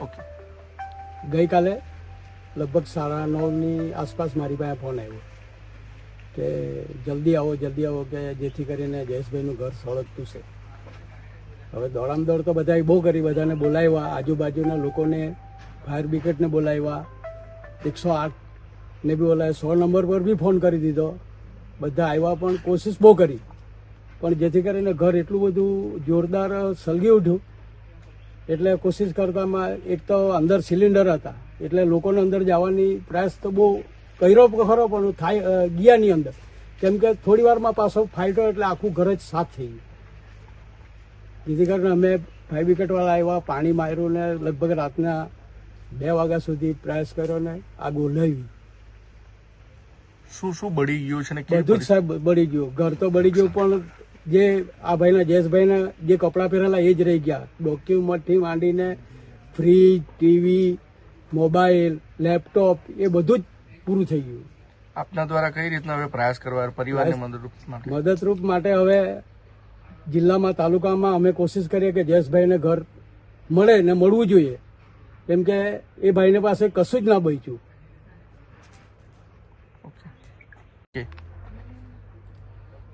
Okay ગઈકાલે લગભગ સાડા નવની આસપાસ મારી પાસે ફોન આવ્યો કે જલ્દી આવો જલ્દી આવો કે જેથી કરીને જયેશભાઈનું ઘર સળગતું છે. હવે દોડામ દોડ તો બધાએ બહુ કરી, બધાને બોલાવ્યા, આજુબાજુના લોકોને ફાયર બ્રિગેડને બોલાવ્યા. એકસો આઠને બી બોલાવ્યા, સો નંબર પર બી ફોન કરી દીધો. બધા આવ્યા પણ કોશિશ બહુ કરી. પણ જેથી કરીને ઘર એટલું બધું જોરદાર સળગી ઉઠ્યું એટલે કોશિશ કરતામાં એક તો અંદર સિલિન્ડર હતા. એટલે લોકોને અંદર જવાની પ્રયાસ તો બહુ કર્યો ખરો પણ થાય ગયા ની અંદર. કેમ કે થોડી વારમાં પાછો ફાઇટો એટલે આખું ઘર જ સાફ થઈ ગયું. જેથી કરીને અમે ફાયર વિકેટવાળા આવ્યા પાણી માર્યું ને લગભગ રાતના બે વાગ્યા સુધી પ્રયાસ કર્યો ને આગો લઈ. શું શું બળી ગયું છે બધું જ સાહેબ બળી ગયું. ઘર તો બળી ગયું પણ જે આ ભાઈના જયેશભાઈના જે કપડાં પહેરેલા એ જ રહી ગયા. ડોક્યુમેન્ટથી માંડીને ફ્રીજ ટીવી મોબાઈલ લેપટોપ એ બધું જ પૂરું થઈ ગયું. આપના દ્વારા કઈ રીતના હવે પ્રયાસ કરવા પરિવારને મદદરૂપ મદદરૂપ માટે હવે જિલ્લામાં તાલુકામાં અમે કોશિશ કરીએ કે જયેશભાઈને ઘર મળે ને મળવું જોઈએ. કેમ કે એ ભાઈને પાસે કશું જ ના બચ્યું. ઓકે.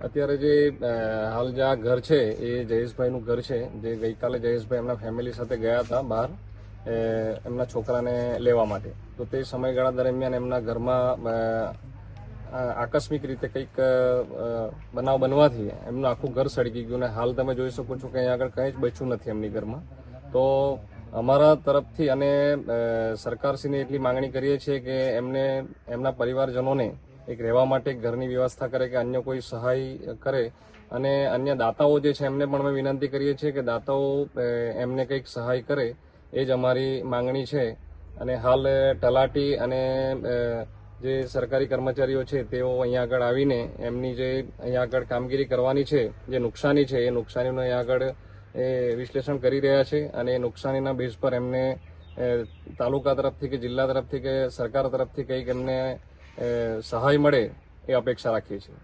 અત્યારે જે હાલ જે આ ઘર છે, એ જયેશભાઈનું ઘર છે, જે ગઈકાલે જયેશભાઈ એમના ફેમિલી સાથે ગયા હતા બહાર એમના છોકરાને લેવા માટે. તો તે સમયગાળા દરમિયાન એમના ઘરમાં આકસ્મિક રીતે કંઈક બનાવ બનવાથી એમનું આખું ઘર સળગી ગયું અને હાલ તમે જોઈ શકો છો કે અહીંયા આગળ કંઈ જ બચ્યું નથી એમની ઘરમાં. તો અમારા તરફથી અને સરકારશ્રીને એટલી માંગણી કરીએ છીએ કે એમને, એમના પરિવારજનોને એક રહેવા માટે ઘરની વ્યવસ્થા કરે કે અન્ય કોઈ સહાય કરે. અને અન્ય દાતાઓ જે છે, એમને પણ અમે વિનંતી કરીએ છીએ કે દાતાઓ એમને કંઈક સહાય કરે, એ જ અમારી માંગણી છે. અને હાલ તલાટી અને જે સરકારી કર્મચારીઓ છે, તેઓ અહીંયા આગળ આવીને એમની જે અહીંયા આગળ કામગીરી કરવાની છે, જે નુકસાની છે, એ નુકસાનીનું અહીંયા આગળ, એ વિશ્લેષણ કરી રહ્યા છે. અને એ નુકસાનીના બેઝ પર એમને તાલુકા તરફથી કે જિલ્લા તરફથી કે સરકાર તરફથી કંઈક એમને સહાય મળે એ અપેક્ષા રાખીએ છીએ.